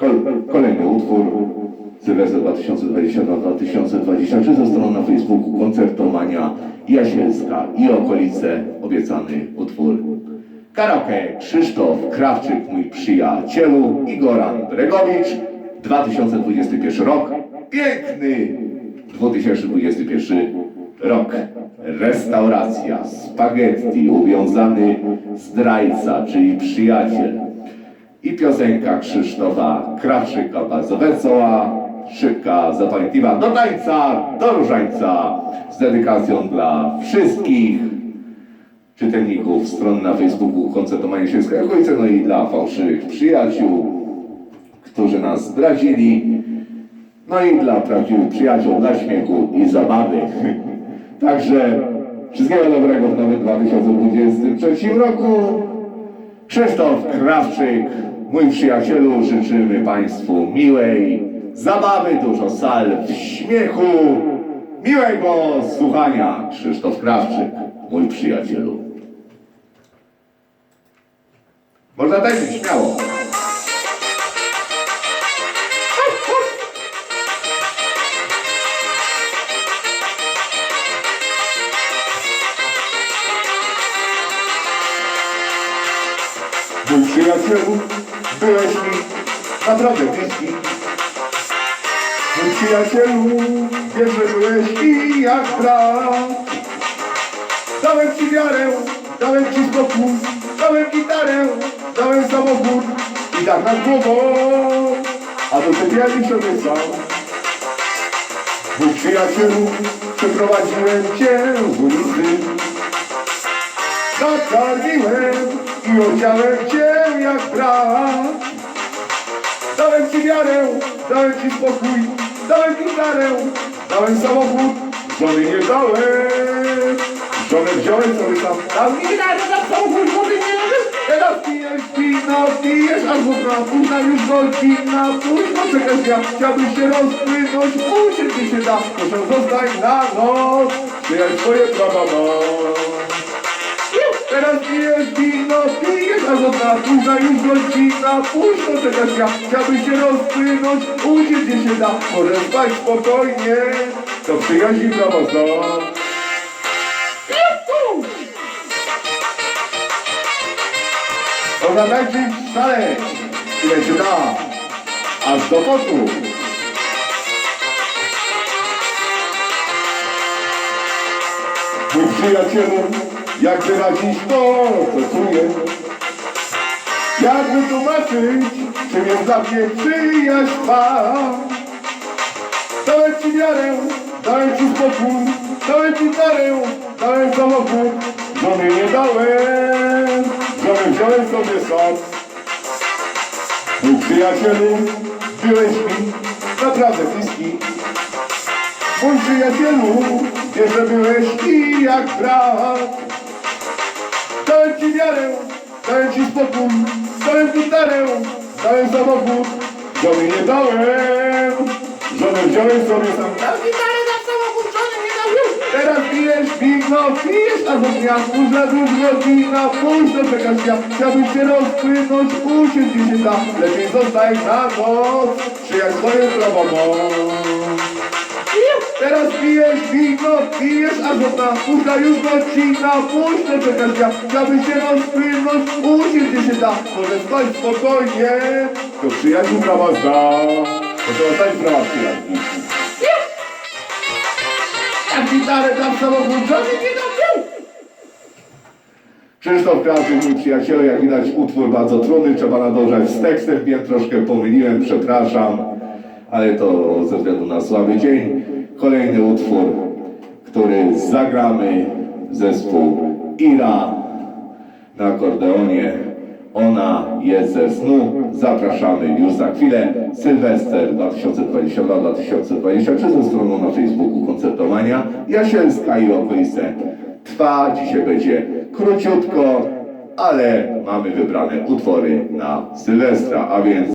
Kol- Kolejny utwór Sylwester 2022-2023 ze strony na Facebooku Koncertomania Jasielska i okolice. Obiecany utwór. Karaoke Krzysztof Krawczyk, mój przyjacielu Igoran Bregowicz 2021 rok. Piękny 2021 rok. Restauracja Spaghetti Uwiązany. Zdrajca, czyli przyjaciel i piosenka Krzysztofa Krawczyka, bardzo wesoła, szybka, zapamiętliwa, do tańca, do różańca, z dedykacją dla wszystkich czytelników stron na Facebooku Koncertomania Sielskiej Okolice, no i dla fałszywych przyjaciół, którzy nas zdradzili, no i dla prawdziwych przyjaciół, dla śmiechu i zabawy. Także wszystkiego dobrego w nowym 2023 roku. Krzysztof Krawczyk, mój przyjacielu, życzymy Państwu miłej zabawy, dużo salw, śmiechu, miłego słuchania. Krzysztof Krawczyk, mój przyjacielu. Można tańczyć śmiało. Mój przyjacielu, byłeś mi naprawdę bliski. Mój przyjacielu, wiesz, że byłeś mi jak brat. Dałem ci wiarę, dałem ci spokój, dałem gitarę, dałem samochód i tak nad głową, a do sypialni sobie sam. Mój przyjacielu, przeprowadziłem cię z ulicy. Nakarmiłem i odziałem cię jak brat. Dałem ci wiarę, dałem ci spokój, dałem gitarę, dałem samochód, żony nie dałem. Żonę wziąłem sobie tam, dał mi gitarę, dał samochód, żony nie dałem. Teraz pijesz wino, pijesz albo na późna już godzina, późno czekasz ja, chciałbyś się rozpłynąć, usiądź mi się da, proszę zostań na noc, przyjaźń swoje prawa masz. Teraz pijesz wino, pijesz, a żona późna już godzina, późno czekasz ja, chciałbyś się rozpłynąć, usiądź gdzie się da, może spać spokojnie, to prawa zna. Juhu! Można tańczyć szaleć, ile się da, aż do potu. Mój przyjacielu, jak wyrazić to, co czuję? Jak wytłumaczyć, czym jest dla mnie przyjaźń Twa? Dałem Ci wiarę, dałem Ci spokój, dałem Ci darę, dałem samochód, żony nie dałem, żonę wziąłem sobie sam. Mój przyjacielu, byłeś mi naprawdę bliski. Mój przyjacielu, wiesz, że byłeś mi jak brat. Dałem ci wiarę, dałem ci spokój, dałem gitarę, dałem samochód, żony nie dałem, żonę wziąłem sobie sam. Dam gitarę, dam samochód, żony nie dałem. Teraz pijesz wino, pijesz albo dnia, późna już godzina, późno czekasz ja, chciałbyś się rozpłynąć, usiądź gdzie się da, lepiej zostań na noc, przyjaźń swoje prawo masz. Teraz pijesz wino, pijesz, a żona późna już godzina, późno czekasz ja, chciałbyś się rozpłynąć, usiądź gdzie się da, może spać spokojnie, to przyjaciół prawa zna, to trzeba stać prawa przyjaźni. Jak gitarę tam samochód, żony nie dam Krzysztof Krawczyk, mój przyjacielu, jak widać utwór bardzo trudny, trzeba nadążać z tekstem, wiem, troszkę pomyliłem, przepraszam, ale to ze względu na słaby dzień. Kolejny utwór, który zagramy, zespół Ira na akordeonie. Ona jest ze snu. Zapraszamy już za chwilę. Sylwester 2022-2023 ze stroną na Facebooku koncertowania Jasielska i okolice trwa. Dzisiaj będzie króciutko, ale mamy wybrane utwory na Sylwestra, a więc